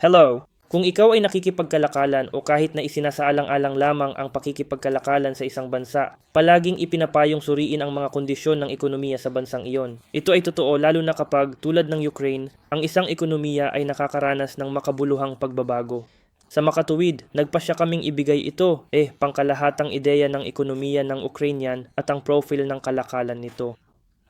Hello! Kung ikaw ay nakikipagkalakalan o kahit na isinasaalang-alang lamang ang pakikipagkalakalan sa isang bansa, palaging ipinapayong suriin ang mga kondisyon ng ekonomiya sa bansang iyon. Ito ay totoo lalo na kapag, tulad ng Ukraine, ang isang ekonomiya ay nakakaranas ng makabuluhang pagbabago. Sa makatuwid, nagpasya kaming ibigay ito, eh, pangkalahatang ideya ng ekonomiya ng Ukrainian at ang profile ng kalakalan nito.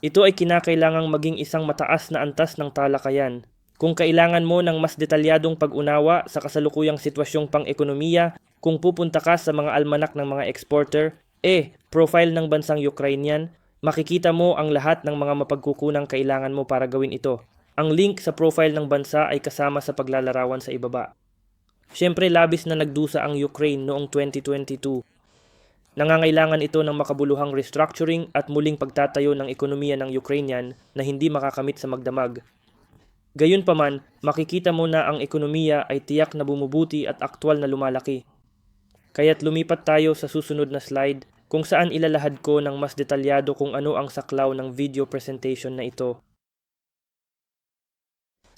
Ito ay kinakailangang maging isang mataas na antas ng talakayan. Kung kailangan mo ng mas detalyadong pag-unawa sa kasalukuyang sitwasyong pang-ekonomiya, kung pupunta ka sa mga almanak ng mga exporter, eh, profile ng bansang Ukrainian, makikita mo ang lahat ng mga mapagkukunang kailangan mo para gawin ito. Ang link sa profile ng bansa ay kasama sa paglalarawan sa ibaba. Siyempre labis na nagdusa ang Ukraine noong 2022 Nangangailangan ito ng makabuluhang restructuring at muling pagtatayo ng ekonomiya ng Ukrainian na hindi makakamit sa magdamag. Gayunpaman, makikita mo na ang ekonomiya ay tiyak na bumubuti at aktwal na lumalaki. Kaya't lumipat tayo sa susunod na slide kung saan ilalahad ko ng mas detalyado kung ano ang saklaw ng video presentation na ito.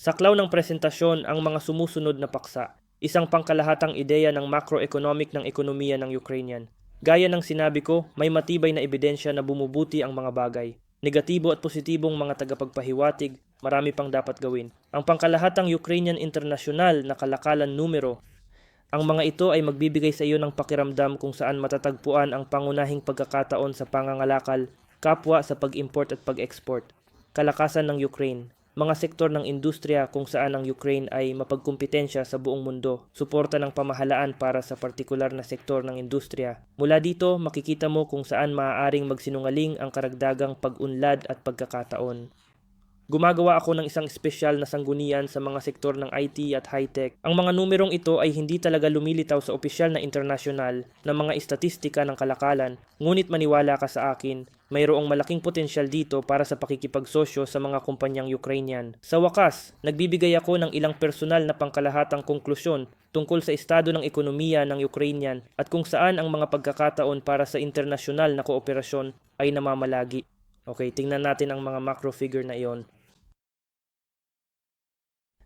Saklaw ng presentasyon ang mga sumusunod na paksa, isang pangkalahatang ideya ng macroeconomic ng ekonomiya ng Ukrainian. Gaya ng sinabi ko, may matibay na ebidensya na bumubuti ang mga bagay. Negatibo at positibong mga tagapagpahiwatig, marami pang dapat gawin. Ang pangkalahatang Ukrainian International na kalakalan numero. Ang mga ito ay magbibigay sa iyo ng pakiramdam kung saan matatagpuan ang pangunahing pagkakataon sa pangangalakal, kapwa sa pag-import at pag-export. Kalakasan ng Ukraine, mga sektor ng industriya kung saan ang Ukraine ay mapagkumpetensya sa buong mundo, suporta ng pamahalaan para sa partikular na sektor ng industriya. Mula dito, makikita mo kung saan maaaring magsinungaling ang karagdagang pag-unlad at pagkakataon. Gumagawa ako ng isang espesyal na sanggunian sa mga sektor ng IT at high-tech. Ang mga numerong ito ay hindi talaga lumilitaw sa opisyal na internasyonal na mga istatistika ng kalakalan, ngunit maniwala ka sa akin, mayroong malaking potensyal dito para sa pakikipagsosyo sa mga kumpanyang Ukrainian. Sa wakas, nagbibigay ako ng ilang personal na pangkalahatang konklusyon tungkol sa estado ng ekonomiya ng Ukrainian at kung saan ang mga pagkakataon para sa internasyonal na kooperasyon ay namamalagi. Okay, tingnan natin ang mga macro figure na iyon.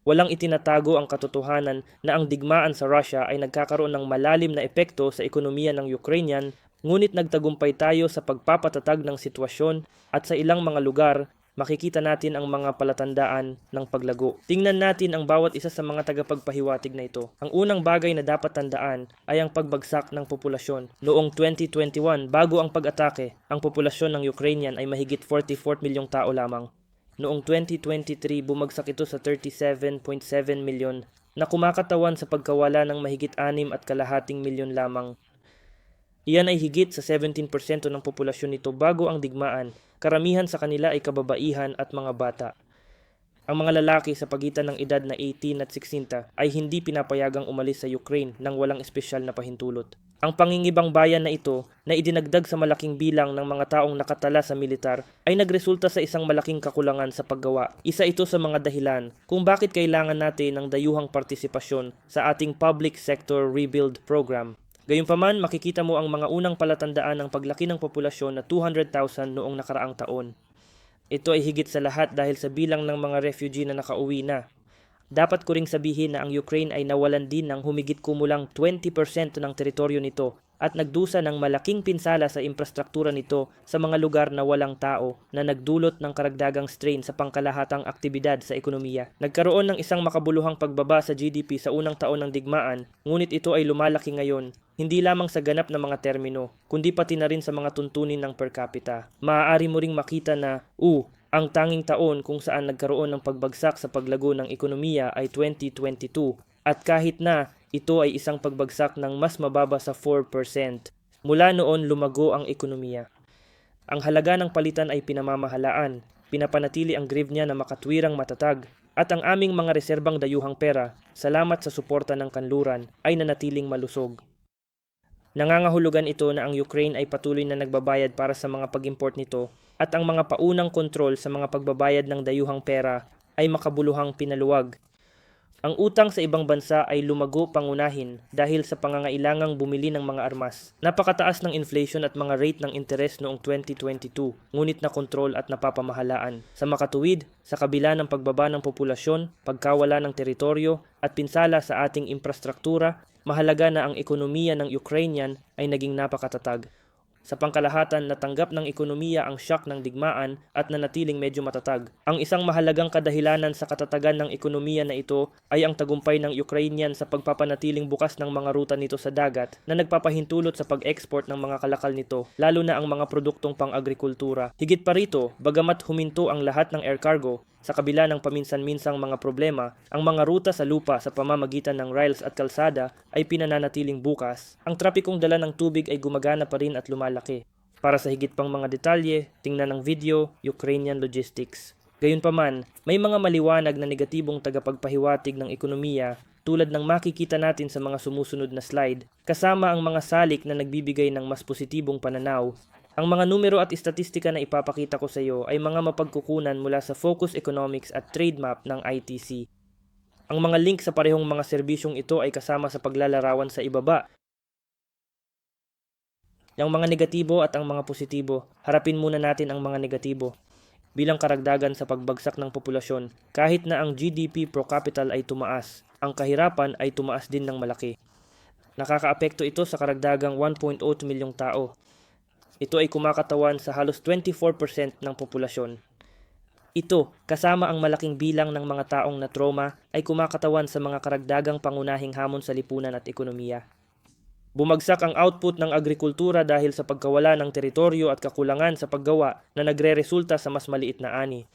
Walang itinatago ang katotohanan na ang digmaan sa Russia ay nagkakaroon ng malalim na epekto sa ekonomiya ng Ukrainian, ngunit nagtagumpay tayo sa pagpapatatag ng sitwasyon at sa ilang mga lugar makikita natin ang mga palatandaan ng paglago. Tingnan natin ang bawat isa sa mga tagapagpahiwatig na ito. Ang unang bagay na dapat tandaan ay ang pagbagsak ng populasyon. Noong 2021, bago ang pag-atake, ang populasyon ng Ukrainian ay mahigit 44 milyong tao lamang. Noong 2023, bumagsak ito sa 37.7 milyon na kumakatawan sa pagkawala ng mahigit 6 at kalahating milyon lamang. Iyan ay higit sa 17% ng populasyon nito bago ang digmaan. Karamihan sa kanila ay kababaihan at mga bata. Ang mga lalaki sa pagitan ng edad na 18 at 60 ay hindi pinapayagang umalis sa Ukraine nang walang espesyal na pahintulot. Ang pangingibang bayan na ito na idinagdag sa malaking bilang ng mga taong nakatala sa militar ay nagresulta sa isang malaking kakulangan sa paggawa. Isa ito sa mga dahilan kung bakit kailangan natin ng dayuhang partisipasyon sa ating Public Sector Rebuild Program. Gayunpaman, makikita mo ang mga unang palatandaan ng paglaki ng populasyon na 200,000 noong nakaraang taon. Ito ay higit sa lahat dahil sa bilang ng mga refugee na nakauwi na. Dapat ko ring sabihin na ang Ukraine ay nawalan din ng humigit kumulang 20% ng teritoryo nito at nagdusa ng malaking pinsala sa infrastruktura nito sa mga lugar na walang tao na nagdulot ng karagdagang strain sa pangkalahatang aktibidad sa ekonomiya. Nagkaroon ng isang makabuluhang pagbaba sa GDP sa unang taon ng digmaan, ngunit ito ay lumalaki ngayon hindi lamang sa ganap na mga termino, kundi pati na rin sa mga tuntunin ng per capita. Maaari mo ring makita na, uh, ang tanging taon kung saan nagkaroon ng pagbagsak sa paglago ng ekonomiya ay 2022 at kahit na ito ay isang pagbagsak ng mas mababa sa 4%. Mula noon lumago ang ekonomiya. Ang halaga ng palitan ay pinamamahalaan, pinapanatili ang grivnya na makatwirang matatag, at ang aming mga reserbang dayuhang pera, salamat sa suporta ng kanluran, ay nanatiling malusog. Nangangahulugan ito na ang Ukraine ay patuloy na nagbabayad para sa mga pag-import nito at ang mga paunang kontrol sa mga pagbabayad ng dayuhang pera ay makabuluhang pinaluwag Ang utang sa ibang bansa ay lumago pangunahin dahil sa pangangailangang bumili ng mga armas. Napakataas ng inflation at mga rate ng interes noong 2022, ngunit na kontrol at napapamahalaan. Sa makatuwid, sa kabila ng pagbaba ng populasyon, pagkawala ng teritoryo at pinsala sa ating infrastruktura, mahalaga na ang ekonomiya ng Ukrainian ay naging napakatatag. Sa pangkalahatan, natanggap ng ekonomiya ang shock ng digmaan at nanatiling medyo matatag. Ang isang mahalagang kadahilanan sa katatagan ng ekonomiya na ito ay ang tagumpay ng Ukrainian sa pagpapanatiling bukas ng mga ruta nito sa dagat na nagpapahintulot sa pag-export ng mga kalakal nito, lalo na ang mga produktong pang-agrikultura. Higit pa rito, bagamat huminto ang lahat ng air cargo, sa kabila ng paminsan-minsang mga problema, ang mga ruta sa lupa sa pamamagitan ng rails at kalsada ay pinananatiling bukas. Ang trapikong dala ng tubig ay gumagana pa rin at lumalaki. Para sa higit pang mga detalye, tingnan ang video Ukrainian Logistics. Gayunpaman, may mga maliwanag na negatibong tagapagpahiwatig ng ekonomiya tulad ng makikita natin sa mga sumusunod na slide, kasama ang mga salik na nagbibigay ng mas positibong pananaw ang mga numero at istatistika na ipapakita ko sa iyo ay mga mapagkukunan mula sa Focus Economics at Trade Map ng ITC. Ang mga link sa parehong mga serbisyong ito ay kasama sa paglalarawan sa ibaba. Ang mga negatibo at ang mga positibo, harapin muna natin ang mga negatibo. Bilang karagdagan sa pagbagsak ng populasyon, kahit na ang GDP per capita ay tumaas, ang kahirapan ay tumaas din ng malaki. Nakakaapekto ito sa karagdagang 1.8 milyong tao ito ay kumakatawan sa halos 24% ng populasyon. Ito, kasama ang malaking bilang ng mga taong na trauma, ay kumakatawan sa mga karagdagang pangunahing hamon sa lipunan at ekonomiya. Bumagsak ang output ng agrikultura dahil sa pagkawala ng teritoryo at kakulangan sa paggawa na nagre-resulta sa mas maliit na ani.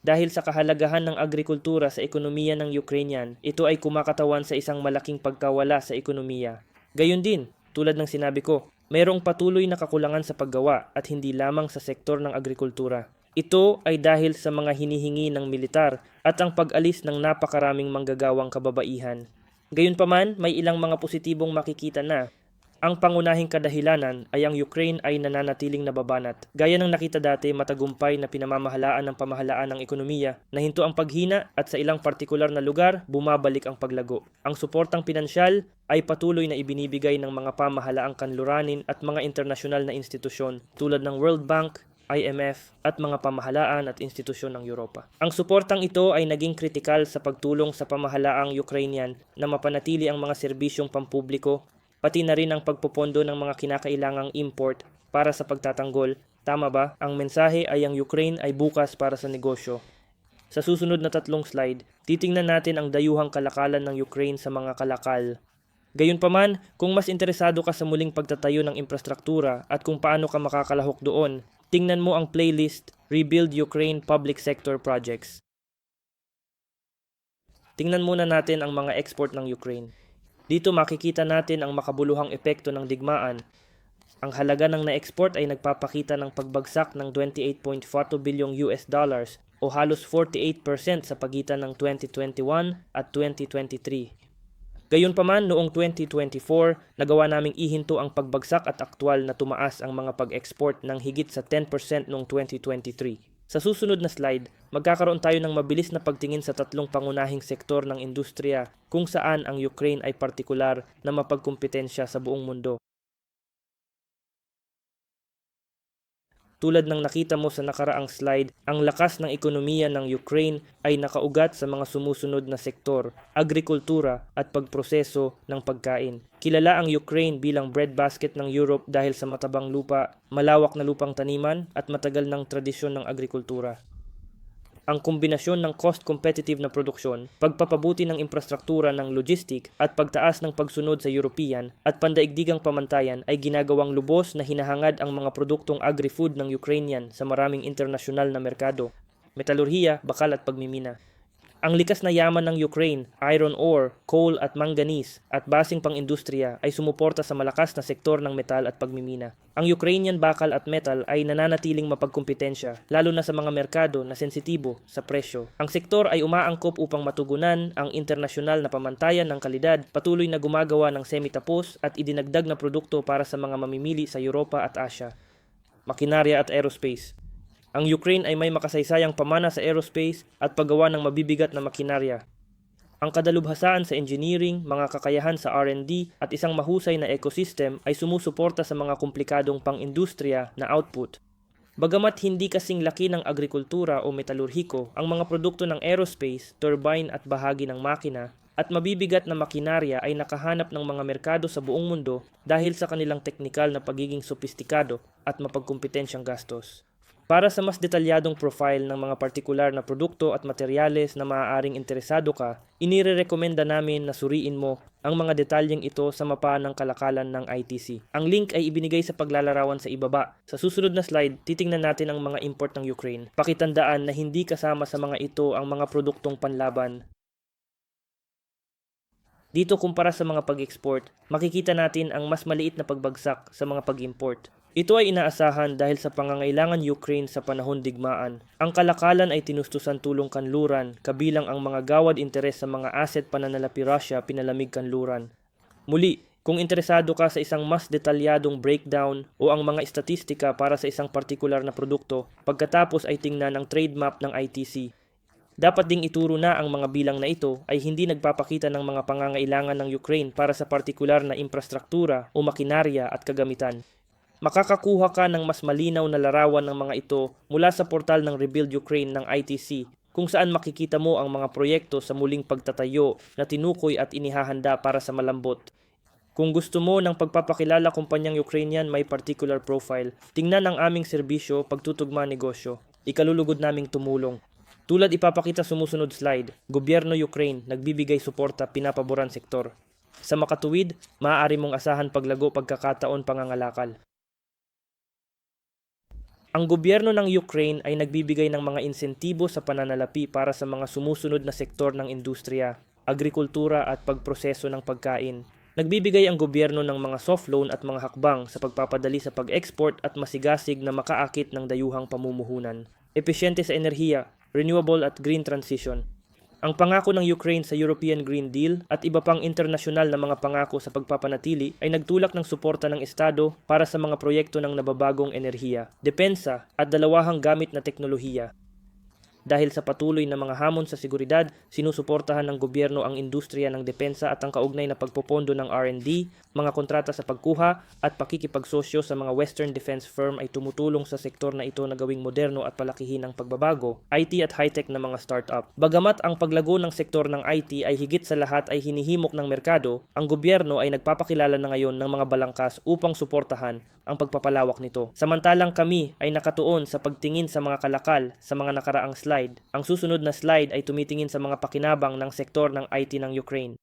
Dahil sa kahalagahan ng agrikultura sa ekonomiya ng Ukrainian, ito ay kumakatawan sa isang malaking pagkawala sa ekonomiya. Gayun din, tulad ng sinabi ko, mayroong patuloy na kakulangan sa paggawa at hindi lamang sa sektor ng agrikultura. Ito ay dahil sa mga hinihingi ng militar at ang pag-alis ng napakaraming manggagawang kababaihan. Gayunpaman, may ilang mga positibong makikita na ang pangunahing kadahilanan ay ang Ukraine ay nananatiling nababanat. Gaya ng nakita dati, matagumpay na pinamamahalaan ng pamahalaan ng ekonomiya, nahinto ang paghina at sa ilang partikular na lugar, bumabalik ang paglago. Ang suportang pinansyal ay patuloy na ibinibigay ng mga pamahalaang kanluranin at mga internasyonal na institusyon tulad ng World Bank, IMF at mga pamahalaan at institusyon ng Europa. Ang suportang ito ay naging kritikal sa pagtulong sa pamahalaang Ukrainian na mapanatili ang mga serbisyong pampubliko pati na rin ang pagpopondo ng mga kinakailangang import para sa pagtatanggol. Tama ba? Ang mensahe ay ang Ukraine ay bukas para sa negosyo. Sa susunod na tatlong slide, titingnan natin ang dayuhang kalakalan ng Ukraine sa mga kalakal. Gayunpaman, kung mas interesado ka sa muling pagtatayo ng infrastruktura at kung paano ka makakalahok doon, tingnan mo ang playlist Rebuild Ukraine Public Sector Projects. Tingnan muna natin ang mga export ng Ukraine. Dito makikita natin ang makabuluhang epekto ng digmaan. Ang halaga ng na-export ay nagpapakita ng pagbagsak ng 28.42 bilyong US dollars o halos 48% sa pagitan ng 2021 at 2023. Gayunpaman, noong 2024, nagawa naming ihinto ang pagbagsak at aktwal na tumaas ang mga pag-export ng higit sa 10% noong 2023. Sa susunod na slide, magkakaroon tayo ng mabilis na pagtingin sa tatlong pangunahing sektor ng industriya kung saan ang Ukraine ay partikular na mapagkumpetensya sa buong mundo. Tulad ng nakita mo sa nakaraang slide, ang lakas ng ekonomiya ng Ukraine ay nakaugat sa mga sumusunod na sektor, agrikultura at pagproseso ng pagkain. Kilala ang Ukraine bilang breadbasket ng Europe dahil sa matabang lupa, malawak na lupang taniman at matagal ng tradisyon ng agrikultura ang kombinasyon ng cost-competitive na produksyon, pagpapabuti ng infrastruktura ng logistic at pagtaas ng pagsunod sa European at pandaigdigang pamantayan ay ginagawang lubos na hinahangad ang mga produktong agri-food ng Ukrainian sa maraming internasyonal na merkado, metalurhiya, bakal at pagmimina. Ang likas na yaman ng Ukraine, iron ore, coal at manganese at basing pang-industriya ay sumuporta sa malakas na sektor ng metal at pagmimina. Ang Ukrainian bakal at metal ay nananatiling mapagkumpetensya, lalo na sa mga merkado na sensitibo sa presyo. Ang sektor ay umaangkop upang matugunan ang internasyonal na pamantayan ng kalidad, patuloy na gumagawa ng semi-tapos at idinagdag na produkto para sa mga mamimili sa Europa at Asia. Makinarya at aerospace. Ang Ukraine ay may makasaysayang pamana sa aerospace at paggawa ng mabibigat na makinarya. Ang kadalubhasaan sa engineering, mga kakayahan sa R&D at isang mahusay na ecosystem ay sumusuporta sa mga komplikadong pang-industriya na output. Bagamat hindi kasing laki ng agrikultura o metalurhiko ang mga produkto ng aerospace, turbine at bahagi ng makina, at mabibigat na makinarya ay nakahanap ng mga merkado sa buong mundo dahil sa kanilang teknikal na pagiging sopistikado at mapagkumpetensyang gastos. Para sa mas detalyadong profile ng mga partikular na produkto at materyales na maaaring interesado ka, inirerekomenda namin na suriin mo ang mga detalyeng ito sa mapa ng kalakalan ng ITC. Ang link ay ibinigay sa paglalarawan sa ibaba. Sa susunod na slide, titingnan natin ang mga import ng Ukraine. Pakitandaan na hindi kasama sa mga ito ang mga produktong panlaban dito kumpara sa mga pag-export, makikita natin ang mas maliit na pagbagsak sa mga pag-import. Ito ay inaasahan dahil sa pangangailangan Ukraine sa panahon digmaan. Ang kalakalan ay tinustusan tulong kanluran, kabilang ang mga gawad interes sa mga asset pananalapi Russia pinalamig kanluran. Muli, kung interesado ka sa isang mas detalyadong breakdown o ang mga estatistika para sa isang partikular na produkto, pagkatapos ay tingnan ang trade map ng ITC. Dapat ding ituro na ang mga bilang na ito ay hindi nagpapakita ng mga pangangailangan ng Ukraine para sa partikular na infrastruktura o makinarya at kagamitan. Makakakuha ka ng mas malinaw na larawan ng mga ito mula sa portal ng Rebuild Ukraine ng ITC kung saan makikita mo ang mga proyekto sa muling pagtatayo na tinukoy at inihahanda para sa malambot. Kung gusto mo ng pagpapakilala kumpanyang Ukrainian may particular profile, tingnan ang aming serbisyo pagtutugma negosyo. Ikalulugod naming tumulong. Tulad ipapakita sumusunod slide, Gobyerno Ukraine nagbibigay suporta pinapaboran sektor. Sa makatuwid, maaari mong asahan paglago pagkakataon pangangalakal. Ang gobyerno ng Ukraine ay nagbibigay ng mga insentibo sa pananalapi para sa mga sumusunod na sektor ng industriya, agrikultura at pagproseso ng pagkain. Nagbibigay ang gobyerno ng mga soft loan at mga hakbang sa pagpapadali sa pag-export at masigasig na makaakit ng dayuhang pamumuhunan. Epesyente sa enerhiya, renewable at green transition. Ang pangako ng Ukraine sa European Green Deal at iba pang internasyonal na mga pangako sa pagpapanatili ay nagtulak ng suporta ng Estado para sa mga proyekto ng nababagong enerhiya, depensa at dalawahang gamit na teknolohiya. Dahil sa patuloy na mga hamon sa seguridad, sinusuportahan ng gobyerno ang industriya ng depensa at ang kaugnay na pagpopondo ng R&D, mga kontrata sa pagkuha at pakikipagsosyo sa mga Western defense firm ay tumutulong sa sektor na ito na gawing moderno at palakihin ang pagbabago, IT at high-tech na mga startup. Bagamat ang paglago ng sektor ng IT ay higit sa lahat ay hinihimok ng merkado, ang gobyerno ay nagpapakilala na ngayon ng mga balangkas upang suportahan ang pagpapalawak nito. Samantalang kami ay nakatuon sa pagtingin sa mga kalakal sa mga nakaraang slide. Ang susunod na slide ay tumitingin sa mga pakinabang ng sektor ng IT ng Ukraine.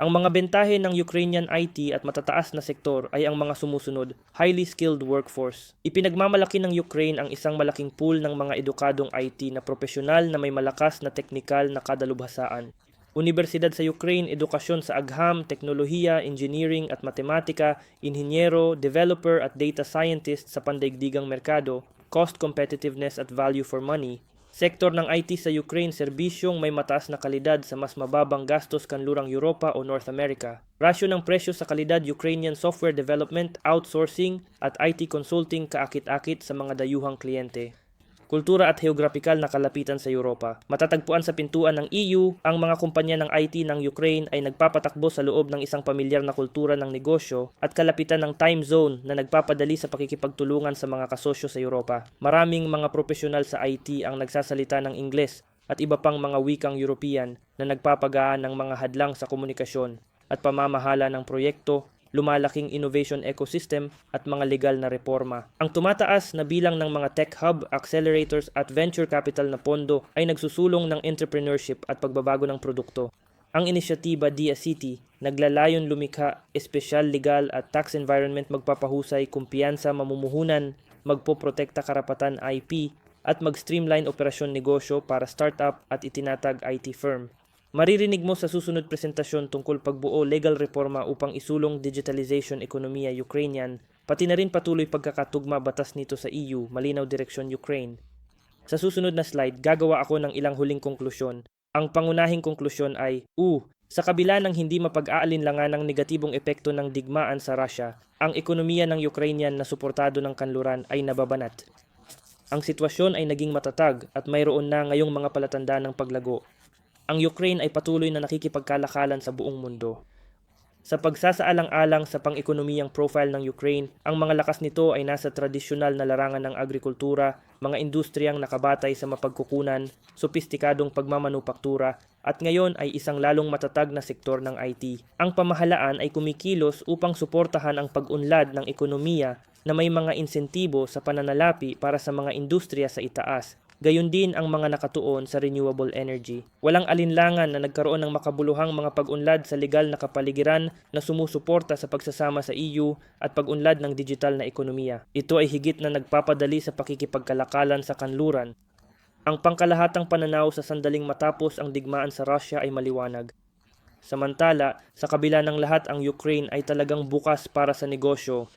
Ang mga bentahe ng Ukrainian IT at matataas na sektor ay ang mga sumusunod, highly skilled workforce. Ipinagmamalaki ng Ukraine ang isang malaking pool ng mga edukadong IT na profesional na may malakas na teknikal na kadalubhasaan. Universidad sa Ukraine, edukasyon sa agham, teknolohiya, engineering at matematika, inhinyero, developer at data scientist sa pandaigdigang merkado, cost competitiveness at value for money, sektor ng IT sa Ukraine serbisyong may mataas na kalidad sa mas mababang gastos kanlurang Europa o North America. Rasyo ng presyo sa kalidad Ukrainian software development, outsourcing at IT consulting kaakit-akit sa mga dayuhang kliyente kultura at heograpikal na kalapitan sa Europa. Matatagpuan sa pintuan ng EU, ang mga kumpanya ng IT ng Ukraine ay nagpapatakbo sa loob ng isang pamilyar na kultura ng negosyo at kalapitan ng time zone na nagpapadali sa pakikipagtulungan sa mga kasosyo sa Europa. Maraming mga profesional sa IT ang nagsasalita ng Ingles at iba pang mga wikang European na nagpapagaan ng mga hadlang sa komunikasyon at pamamahala ng proyekto lumalaking innovation ecosystem at mga legal na reforma. Ang tumataas na bilang ng mga tech hub, accelerators at venture capital na pondo ay nagsusulong ng entrepreneurship at pagbabago ng produkto. Ang inisyatiba Dia City naglalayon lumikha espesyal legal at tax environment magpapahusay kumpiyansa mamumuhunan, magpoprotekta karapatan IP at mag-streamline operasyon negosyo para startup at itinatag IT firm. Maririnig mo sa susunod presentasyon tungkol pagbuo legal reforma upang isulong digitalization ekonomiya Ukrainian, pati na rin patuloy pagkakatugma batas nito sa EU, malinaw direksyon Ukraine. Sa susunod na slide, gagawa ako ng ilang huling konklusyon. Ang pangunahing konklusyon ay, U, sa kabila ng hindi mapag-aalinlangan ng negatibong epekto ng digmaan sa Russia, ang ekonomiya ng Ukrainian na suportado ng kanluran ay nababanat. Ang sitwasyon ay naging matatag at mayroon na ngayong mga palatandaan ng paglago ang Ukraine ay patuloy na nakikipagkalakalan sa buong mundo. Sa pagsasaalang-alang sa pang-ekonomiyang profile ng Ukraine, ang mga lakas nito ay nasa tradisyonal na larangan ng agrikultura, mga industriyang nakabatay sa mapagkukunan, sopistikadong pagmamanupaktura, at ngayon ay isang lalong matatag na sektor ng IT. Ang pamahalaan ay kumikilos upang suportahan ang pag-unlad ng ekonomiya na may mga insentibo sa pananalapi para sa mga industriya sa itaas, gayon din ang mga nakatuon sa renewable energy. Walang alinlangan na nagkaroon ng makabuluhang mga pag-unlad sa legal na kapaligiran na sumusuporta sa pagsasama sa EU at pag-unlad ng digital na ekonomiya. Ito ay higit na nagpapadali sa pakikipagkalakalan sa kanluran. Ang pangkalahatang pananaw sa sandaling matapos ang digmaan sa Russia ay maliwanag. Samantala, sa kabila ng lahat ang Ukraine ay talagang bukas para sa negosyo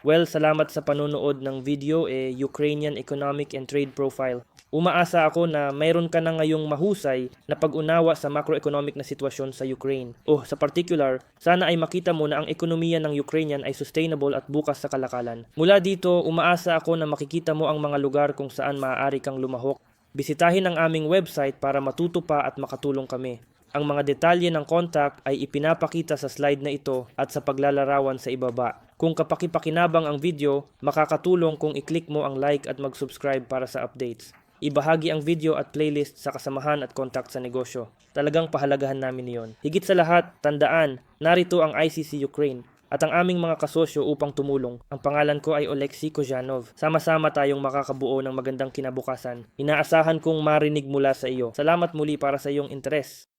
Well, salamat sa panonood ng video eh Ukrainian Economic and Trade Profile. Umaasa ako na mayroon ka na ngayong mahusay na pag-unawa sa macroeconomic na sitwasyon sa Ukraine. O sa particular, sana ay makita mo na ang ekonomiya ng Ukrainian ay sustainable at bukas sa kalakalan. Mula dito, umaasa ako na makikita mo ang mga lugar kung saan maaari kang lumahok. Bisitahin ang aming website para matuto pa at makatulong kami. Ang mga detalye ng contact ay ipinapakita sa slide na ito at sa paglalarawan sa ibaba. Kung kapakipakinabang ang video, makakatulong kung i-click mo ang like at mag-subscribe para sa updates. Ibahagi ang video at playlist sa kasamahan at contact sa negosyo. Talagang pahalagahan namin iyon. Higit sa lahat, tandaan, narito ang ICC Ukraine at ang aming mga kasosyo upang tumulong. Ang pangalan ko ay Oleksiy Kojanov. Sama-sama tayong makakabuo ng magandang kinabukasan. Inaasahan kong marinig mula sa iyo. Salamat muli para sa iyong interes.